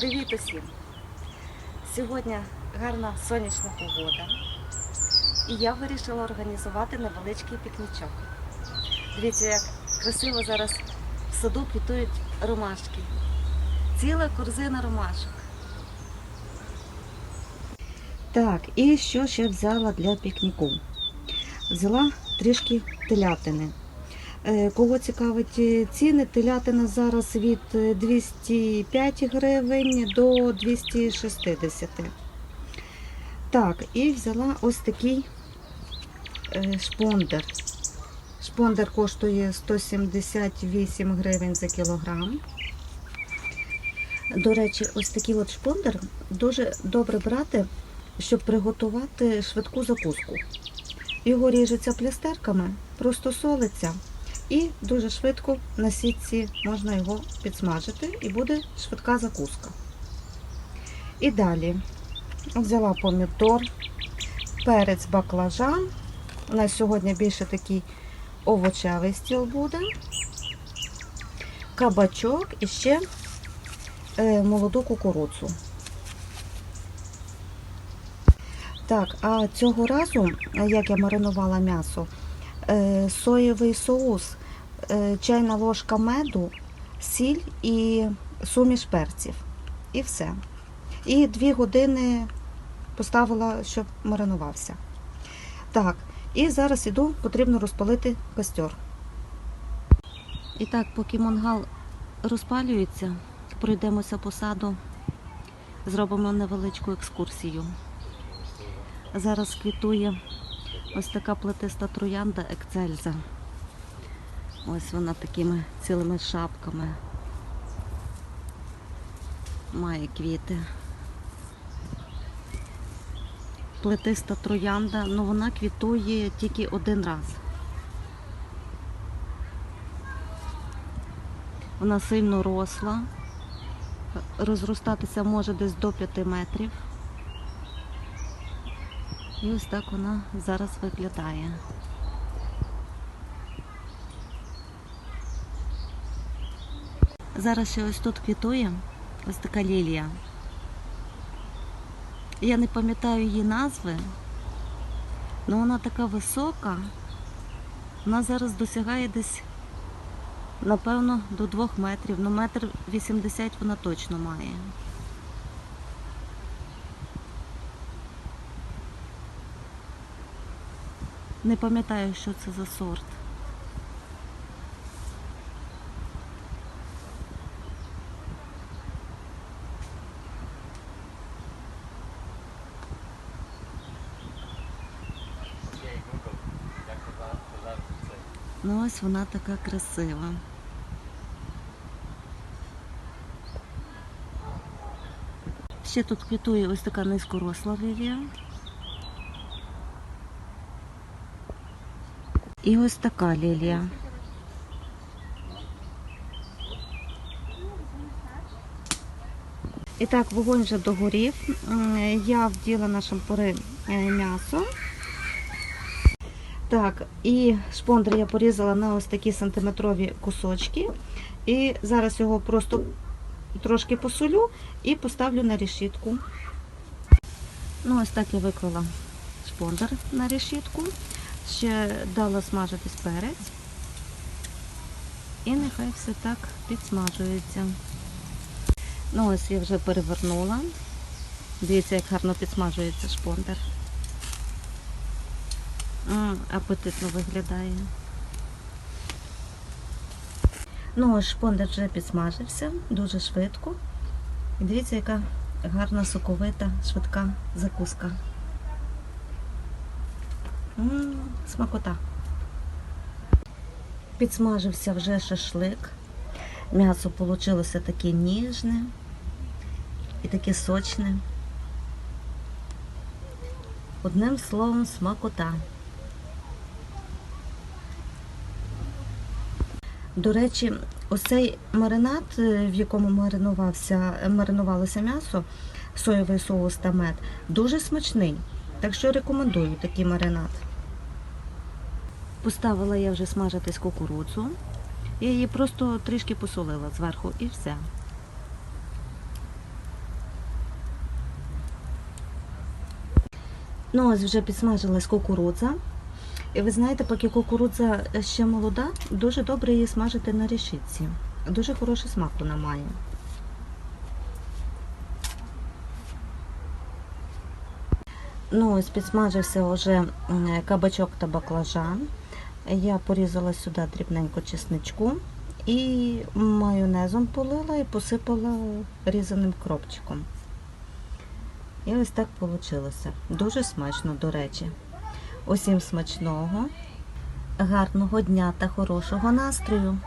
Привіт усім! Сьогодні гарна сонячна погода, і я вирішила організувати невеличкий пікнічок. Дивіться, як красиво зараз в саду квітують ромашки. Ціла корзина ромашок. Так, і що ще взяла для пікніку? Взяла трішки телятини. Е, Кого цікавить е, ціни, телятина зараз від е, 205 гривень до 260. Так, і взяла ось такий е, шпондер. Шпондер коштує 178 гривень за кілограм. До речі, ось такий от шпондер дуже добре брати, щоб приготувати швидку закуску. Його ріжеться плястерками, просто солиться. І дуже швидко на сітці можна його підсмажити і буде швидка закуска. І далі взяла помідор, перець баклажан. У нас сьогодні більше такий овочевий стіл буде, кабачок і ще е, молоду кукурудзу. Так, а цього разу, як я маринувала м'ясо, е, соєвий соус, чайна ложка меду, сіль і суміш перців. І все. І дві години поставила, щоб маринувався. Так, і зараз іду, потрібно розпалити костер. І так, поки мангал розпалюється, пройдемося по саду, зробимо невеличку екскурсію. Зараз квітує ось така плетиста троянда екцельза. Ось вона такими цілими шапками має квіти. Плетиста троянда, ну вона квітує тільки один раз. Вона сильно росла, розростатися може десь до 5 метрів. І ось так вона зараз виглядає. Зараз ще ось тут квітує ось така лілія. Я не пам'ятаю її назви, але вона така висока. Вона зараз досягає десь, напевно, до двох метрів. Ну, метр вісімдесят вона точно має. Не пам'ятаю, що це за сорт. Ну ось вона така красива. Ще тут квітує ось така низькоросла лілія. І ось така лілія. І так, вогонь вже догорів. Я вділа на шампури е, м'ясо. Так, і шпондри я порізала на ось такі сантиметрові кусочки. І зараз його просто трошки посолю і поставлю на решітку. Ну, ось так я виклала шпондер на решітку. Ще дала смажитись перець. І нехай все так підсмажується. Ну, ось я вже перевернула. Дивіться, як гарно підсмажується шпондер. М, апетитно виглядає. Ну, шпондер вже підсмажився дуже швидко. І дивіться, яка гарна соковита, швидка закуска. М, смакота. Підсмажився вже шашлик. М'ясо вийшло таке ніжне і таке сочне. Одним словом, смакота. До речі, оцей маринад, е, в якому маринувався, маринувалося м'ясо, соєвий соус та мед, дуже смачний. Так що рекомендую такий маринад. Поставила я вже смажитись кукурудзу. Я її просто трішки посолила зверху і все. Ну, ось вже підсмажилась кукурудза. І ви знаєте, поки кукурудза ще молода, дуже добре її смажити на решітці. Дуже хороший смак вона має. Ну, ось підсмажився вже кабачок та баклажан. Я порізала сюди дрібненько чесничку і майонезом полила і посипала різаним кропчиком. І ось так вийшло. Дуже смачно, до речі. Усім смачного, гарного дня та хорошого настрою!